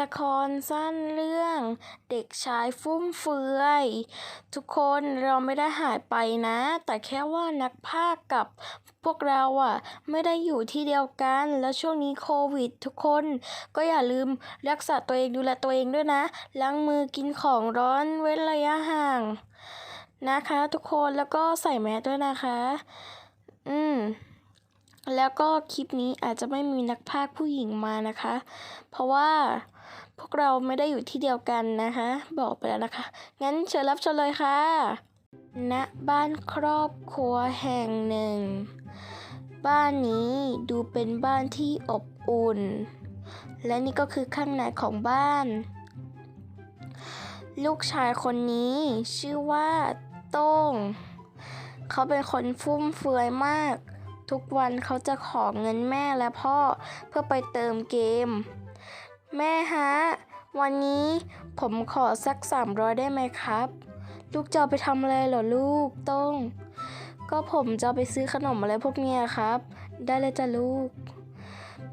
ละครสั้นเรื่องเด็กชายฟุ่มเฟือย ทุกคนเราไม่ได้หายไปนะ แต่แค่ว่านักพากย์กับพวกเราอะไม่ได้อยู่ที่เดียวกัน แล้วช่วงนี้โควิด ทุกคน ก็อย่าลืมรักษาตัวเองดูแลตัวเองด้วยนะ ล้างมือกินของร้อนเว้นระยะห่าง นะคะทุกคนแล้วก็ใส่แมสด้วยนะคะ อืมแล้วก็คลิปนี้อาจจะไม่มีนักพากย์ผู้หญิงมานะคะ เพราะว่าพวกเราไม่ได้อยู่ที่เดียวกันนะคะ บอกไปแล้วนะคะ งั้นเชิญรับชมเลยค่ะณบ้านครอบครัวแห่งหนึ่ง บ้านนี้ดูเป็นบ้านที่อบอุ่น และนี่ก็คือข้างในของบ้าน ลูกชายคนนี้ชื่อว่า โต้ง เขาเป็นคนฟุ่มเฟือยมาก ทุกวันเขาจะขอเงินแม่และพ่อเพื่อไปเติมเกม แม่ฮะ วันนี้ผมขอสักสามร้อยได้ไหมครับ ลูกจะไปทำอะไรเหรอลูกโต้ง ก็ผมจะไปซื้อขนมอะไรพวกเนี้ยครับ ได้เลยจ้ะลูก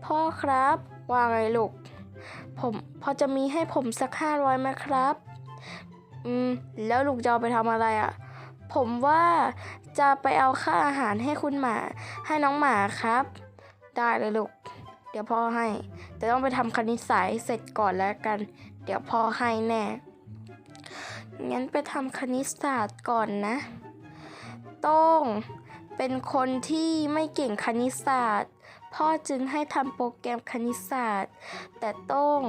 พ่อครับว่าไงลูกผมพอจะมีให้ผมสักห้าร้อยไหมครับ อืม แล้วลูกจะเอาไปทำอะไรอะ่ะ ผมว่าจะไปเอาค่าอาหารให้คุณหมา ให้น้องหมาครับ ได้เลยลูก เดี๋ยวพ่อให้ แต่ต้องไปทำคณิตศาสตร์เสร็จก่อนแล้วกัน เดี๋ยวพ่อให้แน่ งั้นไปทำคณิตศาสตร์ก่อนนะ โต้ง เป็นคนที่ไม่เก่งคณิตศาสตร์พ่อจึงให้ทำโปรแกรมคณิตศาสตร์ แต่โต้ง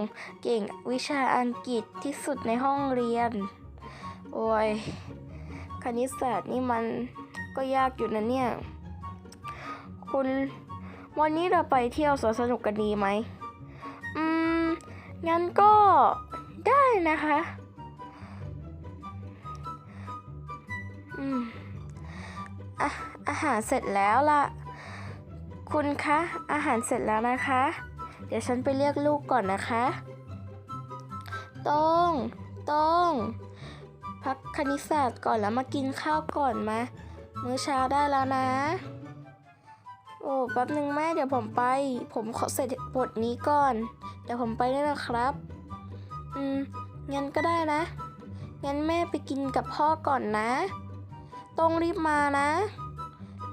เก่งวิชาอังกฤษที่สุดในห้องเรียน โอ้ย คณิตศาสตร์นี่มันก็ยากอยู่นะเนี่ย คุณวันนี้เราไปเที่ยวสวนสนุกกันดีไหม อืม งั้นก็ได้นะคะ อืมอะอาหารเสร็จแล้วล่ะ คุณคะ อาหารเสร็จแล้วนะคะ เดี๋ยวฉันไปเรียกลูกก่อนนะคะต้องต้อง พักคณิตศาสตร์ก่อนแล้วมากินข้าวก่อนมา มื้อเช้าได้แล้วนะ โอ้แป๊บหนึ่งแม่เดี๋ยวผมไป ผมขอเสร็จบทนี้ก่อน เดี๋ยวผมไปได้นะครับ อืมงั้นก็ได้นะ งั้นแม่ไปกินกับพ่อก่อนนะ ต้องรีบมานะ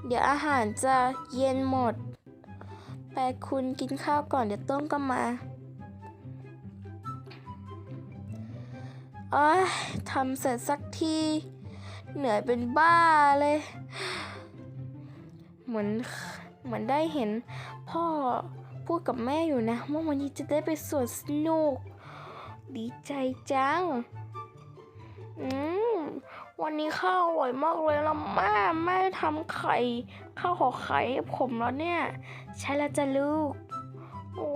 เดี๋ยวอาหารจะเย็นหมด ไปคุณกินข้าวก่อนเดี๋ยวต้มก็มา โอ้ยทำเสร็จสักที เหนื่อยเป็นบ้าเลย เหมือนเหมือนได้เห็นพ่อพูดกับแม่อยู่นะว่าวันนี้จะได้ไปสวนสนุก ดีใจจัง อืมวันนี้ข้าวอร่อยมากเลยละแม่แม่ทำไข่ข้าวห่อไข่ให้ผมแล้วเนี่ย ใช่แล้วจ้ะลูก โอ้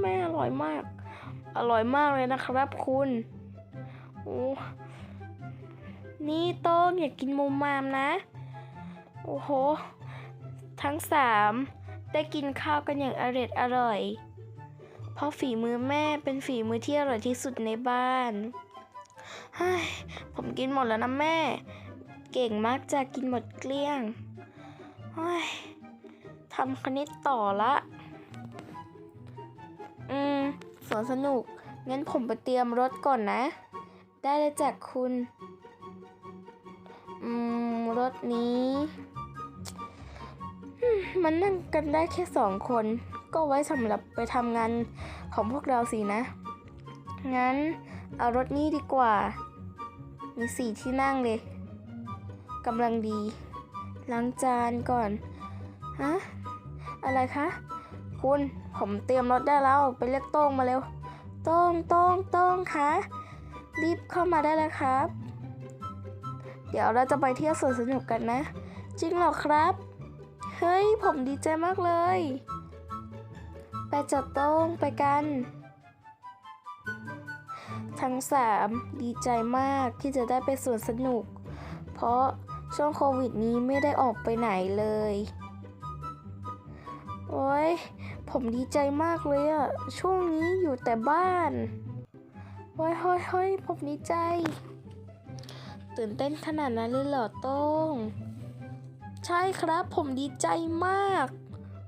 แม่อร่อยมาก อร่อยมากเลยนะครับคุณ โอ้นี่โต้งอย่ากกินมุมมามนะ โอ้โห ทั้งสามได้กินข้าวกันอย่างอร็ดอร่อย เพราะฝีมือแม่เป็นฝีมือที่อร่อยที่สุดในบ้านผมกินหมดแล้วนะแม่ เก่งมากจะกินหมดเกลี้ยงยทำคณิตต่อละ อืมสวนสนุก งั้นผมไปเตรียมรถก่อนนะ ได้เลยจากคุณ อืม รถนี้มมันนั่งกันได้แค่สองคน ก็ไว้สำหรับไปทำงานของพวกเราสินะ งั้น เอารถนี้ดีกว่า มีสี่ที่นั่งเลยกำลังดี ล้างจานก่อน ฮะ อะไรคะ คุณ ผมเตรียมรถได้แล้ว ไปเรียกโต้งมาเร็ว โต้งโต้งโต้งคะ รีบเข้ามาได้เลยครับ เดี๋ยวเราจะไปเที่ยวสวนสนุกกันนะ จริงเหรอครับ เฮ้ย ผมดีใจมากเลย ไปจัดโต้งไปกัน ทั้งสามดีใจมากที่จะได้ไปสวนสนุก เพราะช่วงโควิดนี้ไม่ได้ออกไปไหนเลย โอ้ยผมดีใจมากเลยอะช่วงนี้อยู่แต่บ้าน เฮ้ยเฮ้ยเฮ้ยผมดีใจ ตื่นเต้นขนาดนั้นเลยเหรอโต้ง ใช่ครับผมดีใจมาก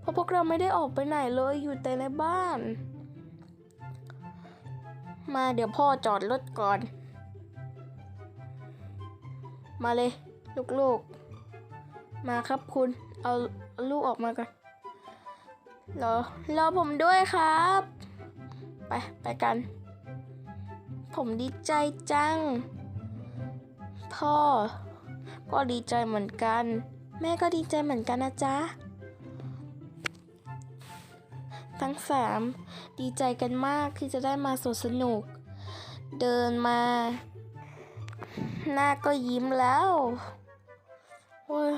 เพราะพวกเราไม่ได้ออกไปไหนเลยอยู่แต่ในบ้าน มาเดี๋ยวพ่อจอดรถก่อน มาเลยลูกๆ มาครับคุณ เอาเอาลูกออกมาก่อนรอรอผมด้วยครับ ไป ไปกัน ผมดีใจจัง พ่อ ก็ดีใจเหมือนกัน แม่ก็ดีใจเหมือนกันนะจ๊ะ ทั้งสามดีใจกันมากที่จะได้มาสวนสนุก เดินมา หน้าก็ยิ้มแล้วโอ้ย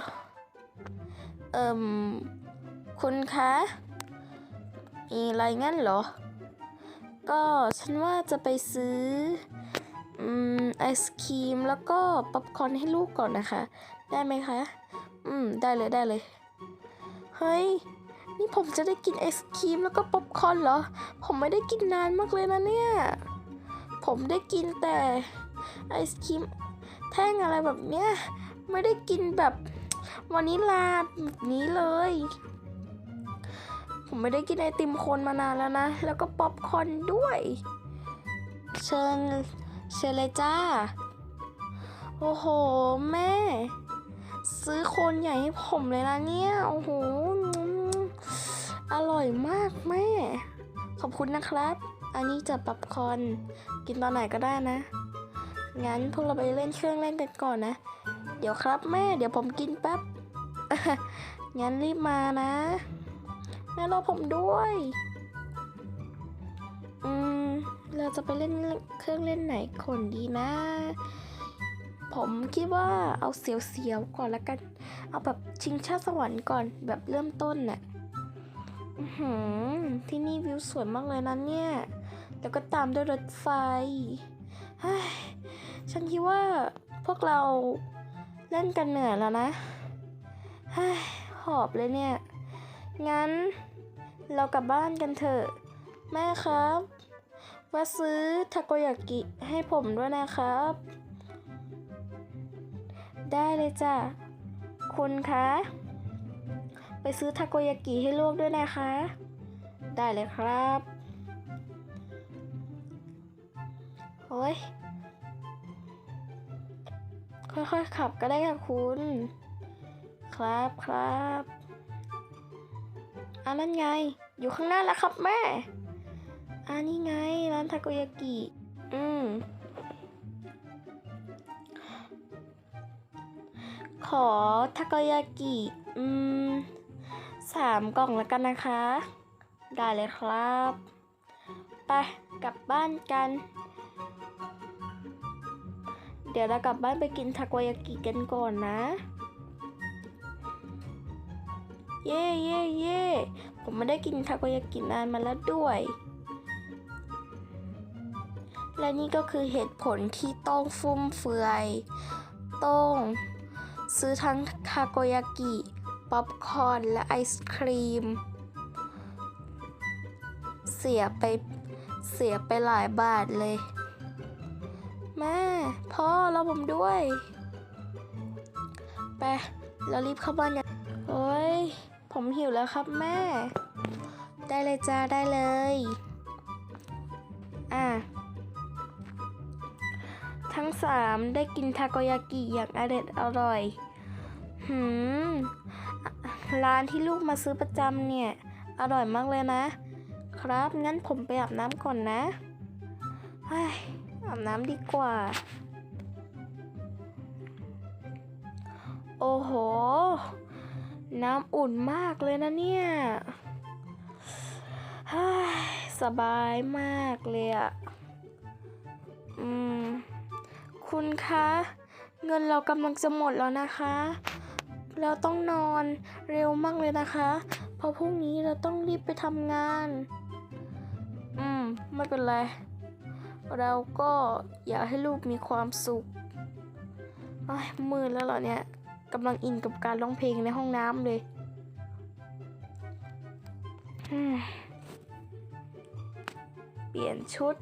เอ่ม คุณคะ มีอะไรงั้นเหรอ ก็ฉันว่าจะไปซื้ออไอศครีมแล้วก็ป๊อปคอร์นให้ลูกก่อนนะคะ ได้ไหมคะ อืม ได้เลยได้เลย เฮ้ย นี่ผมจะได้กินไอศครีมแล้วก็ป๊อปคอร์นเหรอ ผมไม่ได้กินนานมากเลยนะเนี่ย ผมได้กินแต่ไอศครีมแท่งอะไรแบบเนี้ย ไม่ได้กินแบบวานิลาแบบนี้เลย ผมไม่ได้กินไอติมโคนมานานแล้วนะ แล้วก็ป๊อปคอนด้วย เชิญเชิญเลยจ้า โอ้โห แม่ ซื้อโคนใหญ่ให้ผมเลยนะเนี่ย โอ้โห อร่อยมากแม่ ขอบคุณนะครับ อันนี้จะป๊อปคอน กินตอนไหนก็ได้นะ งั้นพวกเราไปเล่นเครื่องเล่นกันก่อนนะ เดี๋ยวครับแม่ เดี๋ยวผมกินแป๊บ งั้นรีบมานะ แม่รอผมด้วย อืม เราจะไปเล่นเครื่องเล่นไหนคนดีนะ ผมคิดว่าเอาเสียวๆก่อนละกัน เอาแบบชิงชาติสวรรค์ก่อนแบบเริ่มต้นน่ะหือที่นี่วิวสวยมากเลยนะเนี่ย แล้วก็ตามด้วยรถไฟเฮ้ยฉันคิดว่าพวกเราเล่นกันเหนื่อยแล้วนะหอบเลยเนี่ย งั้น เรากลับบ้านกันเถอะ แม่ครับ ว่าซื้อทาโกยากิให้ผมด้วยนะครับ ได้เลยจ้ะ คุณคะ ไปซื้อทาโกยากิให้ลูกด้วยนะคะ ได้เลยครับโอ้ยค่อยๆขับก็ได้ค่ะคุณ ครับครับ อันนั้นไง อยู่ข้างหน้าแล้วครับแม่อันนี้ไงร้านทาโกยากิ อืม ขอทาโกยากิ อืมสามกล่องแล้วกันนะคะ ได้เลยครับ ไปกลับบ้านกัน เดี๋ยวเรากลับบ้านไปกินทาโกยากิกันก่อนนะ เย่เย่เย่ผมไม่ได้กินทาโกยากินานมาแล้วด้วย และนี่ก็คือเหตุผลที่ต้องฟุ่มเฟือยต้องซื้อทั้งทาโกยากิ ป๊อปคอร์น และไอศครีม เสียไปเสียไปหลายบาทเลย แม่ พ่อเราผมด้วย ไป เรารีบเข้าบ้านกันโอ้ย ผมหิวแล้วครับแม่ ได้เลยจ้าได้เลย อะ ทั้งสามได้กินทาโกยากิอย่างอร่อยอร่อย หืม ร้านที่ลูกมาซื้อประจำเนี่ย อร่อยมากเลยนะ ครับ งั้นผมไปอาบน้ำก่อนนะเฮ้ยอาบน้ำดีกว่า โอ้โห น้ำอุ่นมากเลยนะเนี่ยสบายมากเลยอะอืม คุณคะ เงินเรากำลังจะหมดแล้วนะคะ เราต้องนอนเร็วมากเลยนะคะ เพราะพรุ่งนี้เราต้องรีบไปทำงาน อืม ไม่เป็นไร เราก็อยากให้ลูกมีความสุขอ้ยมืดแล้วเหรอเนี่ย กำลังอินกับการร้องเพลงในห้องน้ำเลยเปลี่ยนชุด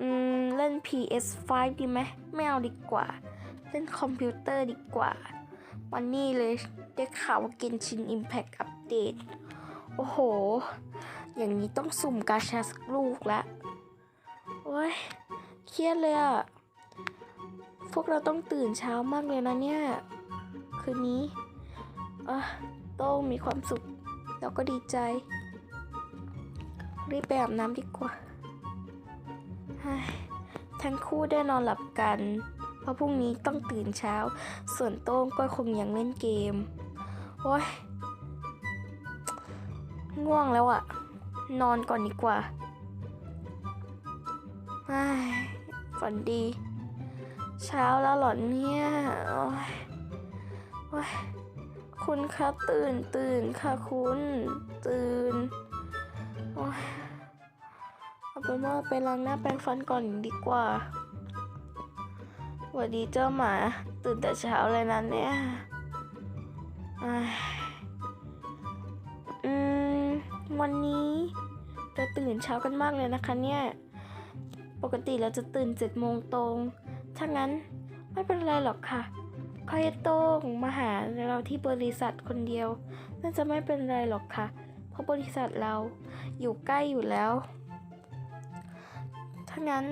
อืม เล่น PS5 ดีไหมไม่เอาดีกว่า เล่นคอมพิวเตอร์ดีกว่า วันนี้เลยได้ข่าวว่าเกนชินอิมแพ t อัปเดต โอ้โห อย่างนี้ต้องสุ่มกาชาสักลูกละโอ้ย เครียดเลยอะ วกเราต้องตื่นเช้ามากเลยนะเนี่ย คืนนี้อะโต้งมีความสุข แล้วก็ดีใจ รีบไปอาบน้ำดีกว่า ทั้งคู่ได้นอนหลับกัน เพราะพรุ่งนี้ต้องตื่นเช้า ส่วนโต้งก็คงยังเล่นเกม โอ้ย ง่วงแล้วอะนอนก่อนดีกว่าฝันดี เช้าแล้วหรอเนี่ย โอ้ยโอ้ยคุณคะตื่นตื่นค่ะคุณ ตื่น โอ้ยเอาเป็นว่าไปล้างหน้าแปรงฟันก่อนดีกว่าสวัสดีเจ้าหมา ตื่นแต่เช้าเลยนะเนี่ยอ้ายอืมวันนี้เราตื่นเช้ากันมากเลยนะคะเนี่ย ปกติเราจะตื่นเจ็ดโมงตรง ถ้างั้นไม่เป็นไรหรอกค่ะคอยโต้งมาหาเราที่บริษัทคนเดียว น่าจะไม่เป็นไรหรอกค่ะ เพราะบริษัทเราอยู่ใกล้อยู่แล้ว ถ้างั้น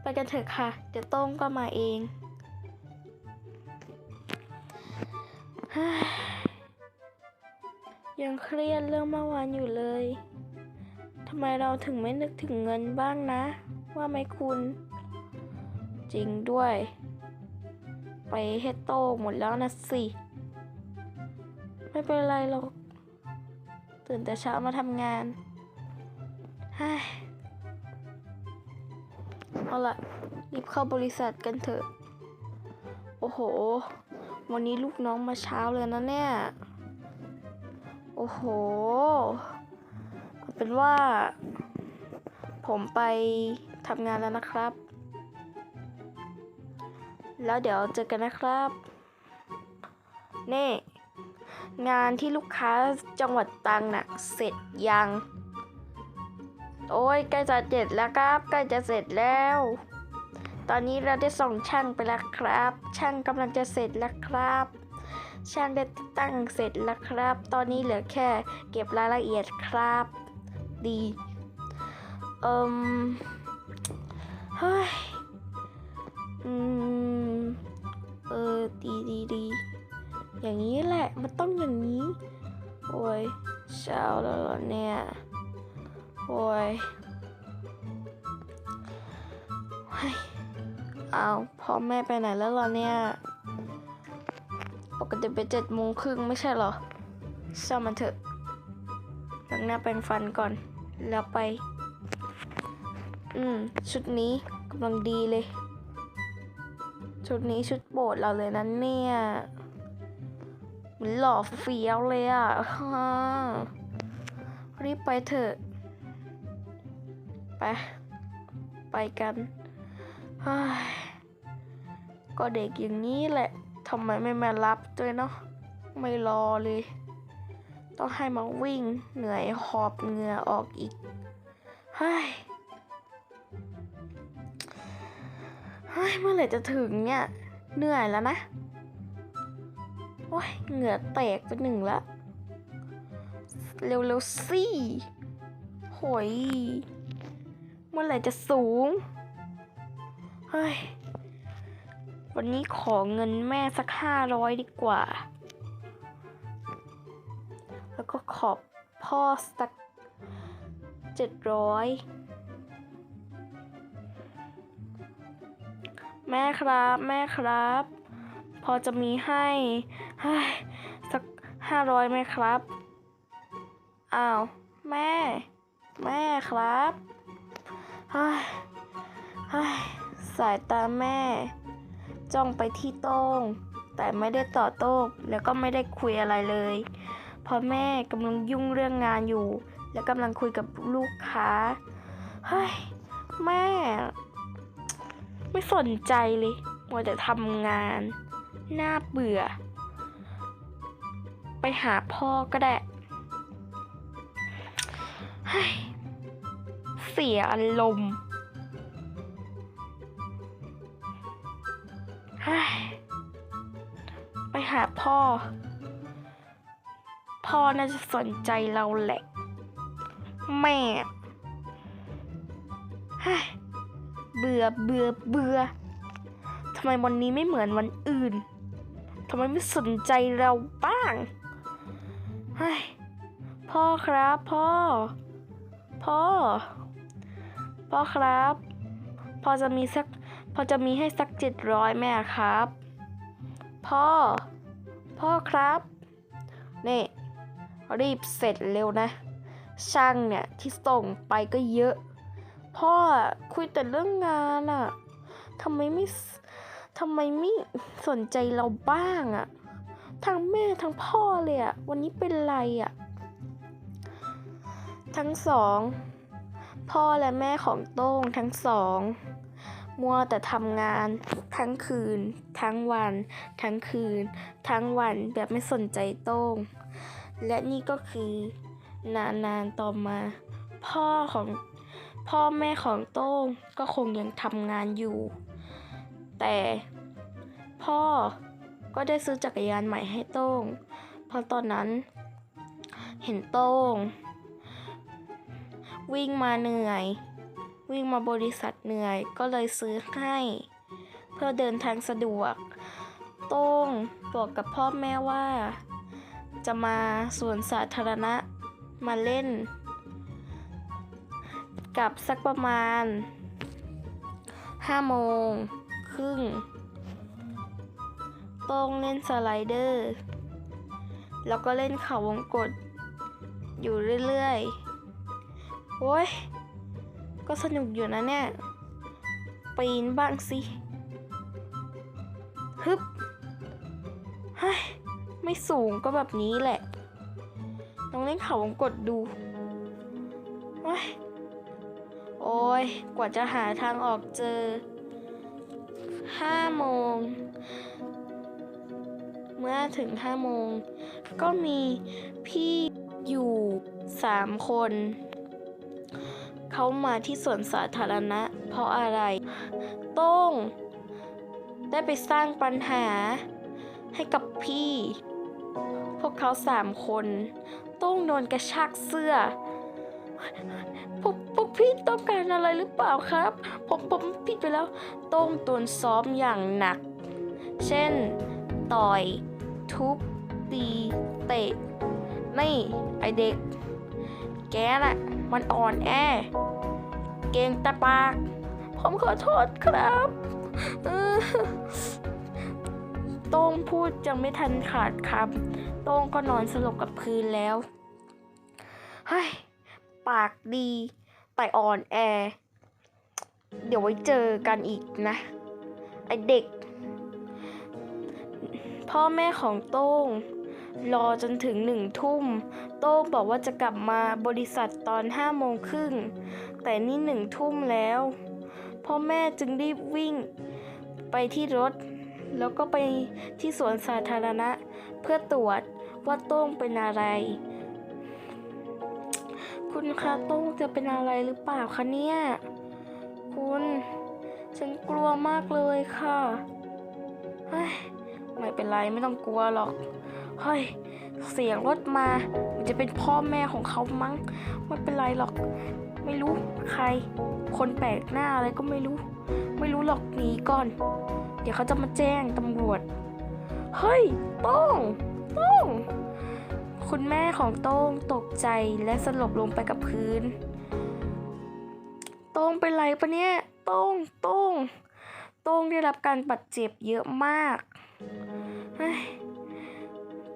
ไปกันเถอะค่ะ เดี๋ยวโต้งก็มาเองยังเครียดเรื่องเมื่อวานอยู่เลย ทำไมเราถึงไม่นึกถึงเงินบ้างนะ ว่าไหมคุณ จริงด้วย ไปให้โตหมดแล้วนะสิ ไม่เป็นไรหรอก ตื่นแต่เช้ามาทำงานเฮ้เอาละรีบเข้าบริษัทกันเถอะ โอ้โห วันนี้ลูกน้องมาเช้าเลยนะเนี่ย โอ้โห เป็นว่า ผมไปทำงานแล้วนะครับ แล้วเดี๋ยวเจอกันนะครับนี่งานที่ลูกค้าจังหวัดตรังน่ะเสร็จยัง โอ้ยใกล้จะเสร็จแล้วครับใกล้จะเสร็จแล้ว ตอนนี้เราได้ส่งช่างไปแล้วครับ ช่างกำลังจะเสร็จแล้วครับ ช่างได้ตั้งเสร็จแล้วครับ ตอนนี้เหลือแค่เก็บรายละเอียดครับ ดีเอิมเฮ้ยอืม เออ ดีดีดี อย่างนี้แหละ มันต้องอย่างนี้ โอ้ยเช้าแล้วเหรอเนี่ย โอ้ยเฮ้ยเอาพ่อแม่ไปไหนแล้วล่ะเนี่ย ปกติไปเจ็ดโมงครึ่งไม่ใช่หรอช่างมันเถอะล้างหน้าแปรงฟันก่อน แล้วไป อืม ชุดนี้กำลังดีเลย ชุดนี้ชุดโปรดเราเลยนะเนี่ยเหมันหล่อเฟี้ยวเลยอะฮ่ารีบไปเถอะ ไป ไปกันเฮ้ยก็เด็กอย่างนี้แหละทำไมไม่มารับด้วยเนาะไม่รอเลย ต้องให้มาวิ่งเหนื่อยหอบเหงื่อออกอีกเฮ้ย ฮ้ยเมื่อไหร่จะถึงเนี่ย เหนื่อยแล้วนะ โอ้ยเหงื่อแตกไปหนึ่งละเร็วๆสิโหยเมื่อไหร่จะสูง เฮ้ย วันนี้ขอเงินแม่สักห้าร้อยดีกว่า แล้วก็ขอบพ่อสักเจ็ดร้อย แม่ครับแม่ครับ พอจะมีให้สักห้าร้อยไหมครับ อ้าว แม่ แม่ครับเฮ้ยเฮ้ยสายตาแม่ จ้องไปที่โต้ง แต่ไม่ได้ต่อโต้งแล้วก็ไม่ได้คุยอะไรเลยเพราะแม่กำลังยุ่งเรื่องงานอยู่ และกำลังคุยกับลูกค้า เฮ้ย แม่ ไม่สนใจเลยมัวแต่ทำงาน น่าเบื่อ ไปหาพ่อก็ได้เสียอารมณ์ไปหาพ่อ พ่อน่าจะสนใจเราแหละ แม่ เบื่อเบื่อเบื่อทำไมวันนี้ไม่เหมือนวันอื่นทำไมไม่สนใจเราบ้างเฮ้ยพ่อครับพ่อ พ่อ พ่อครับ พอจะมีสัก พอจะมีให้สักเจ็ดร้อยไหมอะครับ พ่อ พ่อครับ นี่ รีบเสร็จเร็วนะ ช่างเนี่ย ที่ส่งไปก็เยอะ พ่อคุยแต่เรื่องงานอะทำไมไม่ทำไมไม่สนใจเราบ้างอะทั้งแม่ทั้งพ่อเลยอะวันนี้เป็นไรอะทั้งสองพ่อและแม่ของโต้งทั้งสอง มัวแต่ทำงานทั้งคืน ทั้งวัน ทั้งคืน ทั้งวันแบบไม่สนใจโต้ง และนี่ก็คือ นานๆต่อมา พ่อของ พ่อแม่ของโต้งก็คงยังทำงานอยู่ แต่พ่อก็ได้ซื้อจักรยานใหม่ให้โต้ง เพราะตอนนั้น เห็นโต้ง วิ่งมาเหนื่อย วิ่งมาบริษัทเหนื่อยก็เลยซื้อให้ เพื่อเดินทางสะดวก โต้งบอกกับพ่อแม่ว่า จะมาสวนสาธารณะมาเล่น กลับสักประมาณ5โมงครึ่งโต้งเล่นสไลเดอร์ แล้วก็เล่นเขาวงกตอยู่เรื่อยๆ โอ้ย ก็สนุกอยู่นะเนี่ย ปีนบ้างสิ ฮึบเฮ้ยไม่สูงก็แบบนี้แหละ ต้องเล่นเขาวงกดดู โอ้ย อ้ยกว่าจะหาทางออกเจอห้าโมง เมื่อถึงห้าโมง ก็มีพี่อยู่สามคน เขามาที่สวนสาธารณะ เพราะอะไร โต้ง ได้ไปสร้างปัญหาให้กับพี่ พวกเขาสามคน โต้งโดนกระชากเสื้อ พวกพวกพี่ต้องการอะไรหรือเปล่าครับ ผมผมผิดไปแล้วโต้งโดนซ้อมอย่างหนัก เช่น ต่อย ทุบ ตี เตะ นี่ ไอเด็ก แกน่ะมันอ่อนแอ เก่งแต่ปาก ผมขอโทษครับเออโต้งพูดยังไม่ทันขาดคำโต้งก็นอนสลบกับพื้นแล้ว เฮ้ย ปากดีแต่อ่อนแอ เดี๋ยวไว้เจอกันอีกนะ ไอเด็ก พ่อแม่ของโต้ง รอจนถึงหนึ่งทุ่ม โต้งบอกว่าจะกลับมาบริษัทตอนห้าโมงครึ่ง แต่นี่หนึ่งทุ่มแล้ว พ่อแม่จึงรีบวิ่งไปที่รถ แล้วก็ไปที่สวนสาธารณะ เพื่อตรวจว่าโต้งเป็นอะไร คุณคะโต้งจะเป็นอะไรหรือเปล่าคะเนี่ย คุณ ฉันกลัวมากเลยค่ะเฮ้ยไม่เป็นไรไม่ต้องกลัวหรอกเฮ้ยเสียงรถมา มันจะเป็นพ่อแม่ของเขามั้ง ไม่เป็นไรหรอก ไม่รู้ใคร คนแปลกหน้าอะไรก็ไม่รู้ ไม่รู้หรอกหนีก่อน เดี๋ยวเขาจะมาแจ้งตำรวจ เฮ้ย ต้อง ต้อง คุณแม่ของโต้งตกใจและสลบลงไปกับพื้น โต้งเป็นไรปะเนี่ย โต้ง โต้ง โต้งได้รับการบาดเจ็บเยอะมาก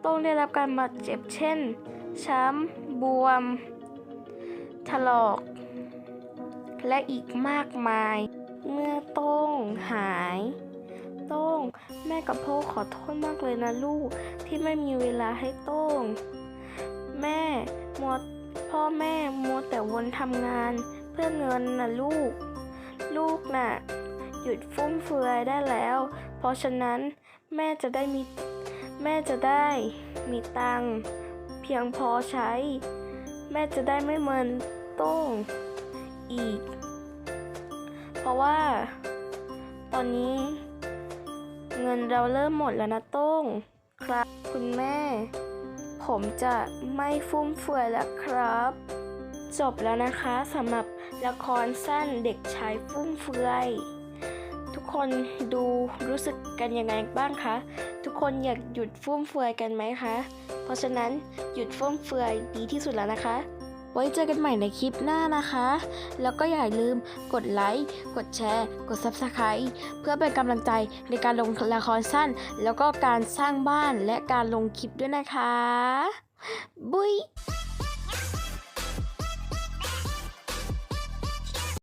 โต้งได้รับการบาดเจ็บเช่น ช้ำ บวม ถลอก และอีกมากมาย เมื่อโต้งหาย โต้ง แม่กับพ่อขอโทษมากเลยนะลูกที่ไม่มีเวลาให้โต้ง แม่มัวพ่อแม่มัวแต่วนทำงานเพื่อเงินนะลูก ลูกน่ะ หยุดฟุ่มเฟือยได้แล้ว เพราะฉะนั้นแม่จะได้มีแม่จะได้มีตังเพียงพอใช้ แม่จะได้ไม่เมินโต้งอีก เพราะว่า ตอนนี้ เงินเราเริ่มหมดแล้วนะโต้ง ครับคุณแม่ ผมจะไม่ฟุ่มเฟือยแล้วครับ จบแล้วนะคะสำหรับละครสั้นเด็กชายฟุ่มเฟือยทุกคนดูรู้สึกกันยังไงบ้างคะ ทุกคนอยากหยุดฟุ่มเฟือยกันไหมคะ เพราะฉะนั้นหยุดฟุ่มเฟือยดีที่สุดแล้วนะคะ ไว้เจอกันใหม่ในคลิปหน้านะคะ แล้วก็อย่าลืมกดไลค์กดแชร์ กด Subscribe เพื่อเป็นกำลังใจในการลงละครสั้น แล้วก็การสร้างบ้านและการลงคลิปด้วยนะคะ บุย